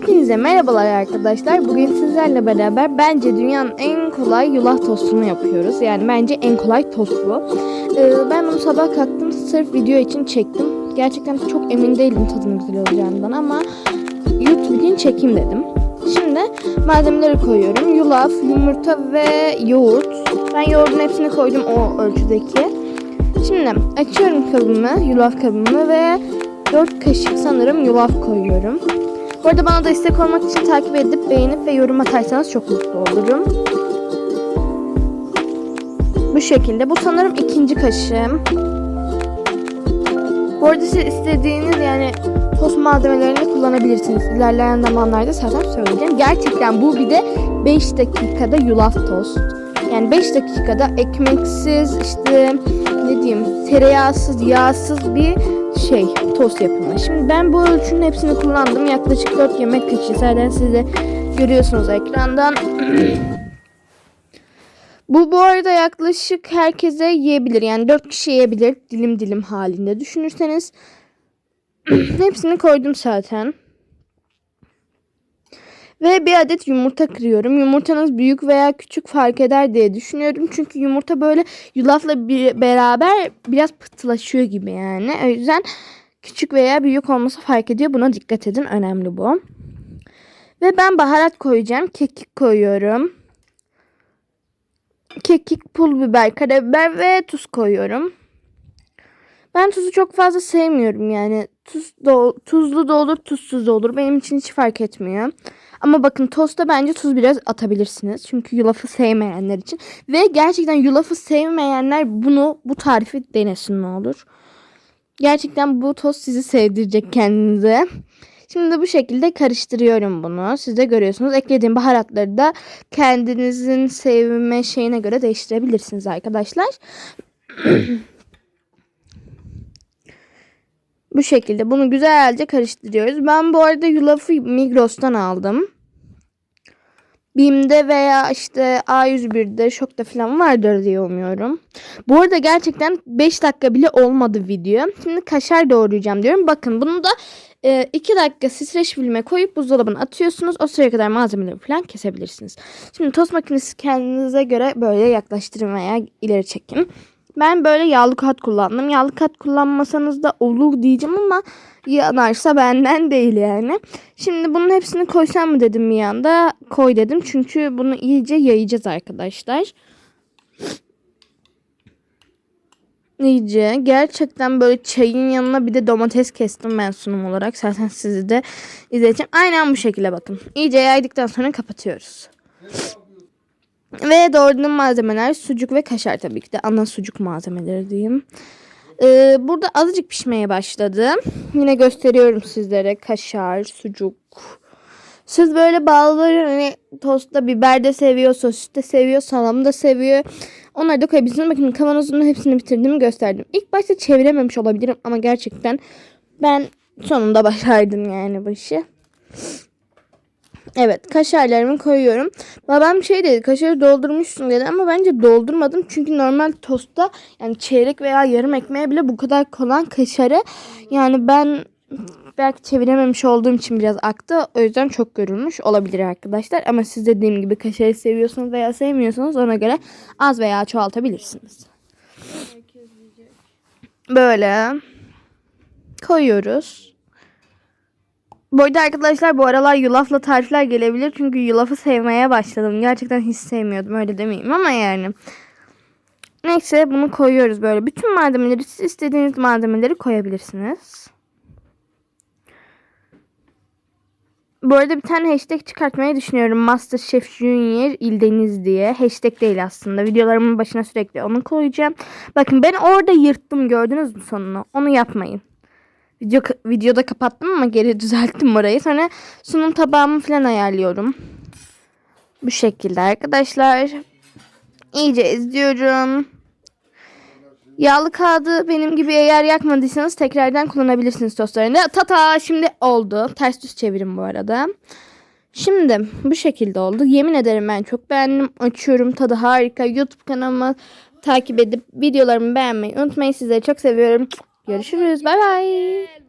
Hepinize merhabalar arkadaşlar. Bugün sizlerle beraber bence dünyanın en kolay yulaf tostunu yapıyoruz. Yani bence en kolay tost bu. Ee, ben bunu sabah kalktım sırf video için çektim. Gerçekten çok emin değilim tadının güzel olacağından ama YouTube için çekeyim dedim. Şimdi malzemeleri koyuyorum. Yulaf, yumurta ve yoğurt. Ben yoğurdun hepsini koydum o ölçüdeki. Şimdi açıyorum kabımı, yulaf kabımı ve 4 kaşık sanırım yulaf koyuyorum. Bu arada bana destek olmak için takip edip beğenip ve yorum atarsanız çok mutlu olurum. Bu şekilde. Bu sanırım ikinci kaşığım. Bu arada siz istediğiniz yani tost malzemelerini kullanabilirsiniz. İlerleyen zamanlarda zaten söyleyeceğim. Gerçekten bu bir de 5 dakikada yulaf tost. Yani 5 dakikada ekmeksiz işte ne diyeyim tereyağsız yağsız bir şey tost yapımı. Şimdi ben bu ölçünün hepsini kullandım. Yaklaşık 4 yemek kaşığı. Zaten siz de görüyorsunuz ekrandan. bu bu arada yaklaşık herkese yiyebilir. Yani 4 kişi yiyebilir dilim dilim halinde düşünürseniz. hepsini koydum zaten. Ve bir adet yumurta kırıyorum. Yumurtanız büyük veya küçük fark eder diye düşünüyorum. Çünkü yumurta böyle yulafla bir, beraber biraz pıhtılaşıyor gibi yani. O yüzden küçük veya büyük olması fark ediyor. Buna dikkat edin. Önemli bu. Ve ben baharat koyacağım. Kekik koyuyorum. Kekik, pul biber, karabiber ve tuz koyuyorum. Ben tuzu çok fazla sevmiyorum yani. Tuz da, tuzlu da olur, tuzsuz da olur. Benim için hiç fark etmiyor. Ama bakın tosta bence tuz biraz atabilirsiniz. Çünkü yulafı sevmeyenler için. Ve gerçekten yulafı sevmeyenler bunu bu tarifi denesin ne olur. Gerçekten bu tost sizi sevdirecek kendinize. Şimdi de bu şekilde karıştırıyorum bunu. Siz de görüyorsunuz. Eklediğim baharatları da kendinizin sevme şeyine göre değiştirebilirsiniz arkadaşlar. Bu şekilde bunu güzelce karıştırıyoruz. Ben bu arada yulafı Migros'tan aldım. Bim'de veya işte A101'de Şok'ta falan vardır diye umuyorum. Bu arada gerçekten 5 dakika bile olmadı video. Şimdi kaşar doğrayacağım diyorum. Bakın bunu da 2 dakika streç filme koyup buzdolabına atıyorsunuz. O sıraya kadar malzemeleri falan kesebilirsiniz. Şimdi tost makinesi kendinize göre böyle yaklaştırın veya ileri çekin. Ben böyle yağlı kat kullandım. Yağlı kat kullanmasanız da olur diyeceğim ama yanarsa benden değil yani. Şimdi bunun hepsini koysam mı dedim bir anda. Koy dedim. Çünkü bunu iyice yayacağız arkadaşlar. İyice. Gerçekten böyle çayın yanına bir de domates kestim ben sunum olarak. Zaten sizi de izleyeceğim. Aynen bu şekilde bakın. İyice yaydıktan sonra kapatıyoruz. Ve doğradığım malzemeler sucuk ve kaşar tabii ki de ana sucuk malzemeleri diyeyim. Ee, burada azıcık pişmeye başladı. Yine gösteriyorum sizlere kaşar, sucuk. Siz böyle bağlıları hani tostta biber de seviyor, sosis de seviyor, salam da seviyor. Onları da koyabilirsiniz. Bakın kavanozun hepsini bitirdiğimi gösterdim. İlk başta çevirememiş olabilirim ama gerçekten ben sonunda başardım yani bu işi. Evet kaşarlarımı koyuyorum. Babam şey dedi kaşarı doldurmuşsun dedi ama bence doldurmadım. Çünkü normal tostta yani çeyrek veya yarım ekmeğe bile bu kadar konan kaşarı yani ben belki çevirememiş olduğum için biraz aktı. O yüzden çok görülmüş olabilir arkadaşlar. Ama siz dediğim gibi kaşarı seviyorsunuz veya sevmiyorsanız ona göre az veya çoğaltabilirsiniz. Böyle koyuyoruz. Bu arada arkadaşlar bu aralar yulafla tarifler gelebilir. Çünkü yulafı sevmeye başladım. Gerçekten hiç sevmiyordum öyle demeyeyim ama yani. Neyse bunu koyuyoruz böyle. Bütün malzemeleri siz istediğiniz malzemeleri koyabilirsiniz. Bu arada bir tane hashtag çıkartmayı düşünüyorum. Masterchef Junior İldeniz diye. Hashtag değil aslında. Videolarımın başına sürekli onu koyacağım. Bakın ben orada yırttım gördünüz mü sonunu? Onu yapmayın. Video, videoda kapattım ama geri düzelttim orayı. Sonra sunum tabağımı falan ayarlıyorum. Bu şekilde arkadaşlar. İyice izliyorum. Yağlı kağıdı benim gibi eğer yakmadıysanız tekrardan kullanabilirsiniz tostlarında. Tata şimdi oldu. Ters düz çevirin bu arada. Şimdi bu şekilde oldu. Yemin ederim ben çok beğendim. Açıyorum tadı harika. YouTube kanalımı takip edip videolarımı beğenmeyi unutmayın. Sizleri çok seviyorum. Görüşürüz. Bay bay.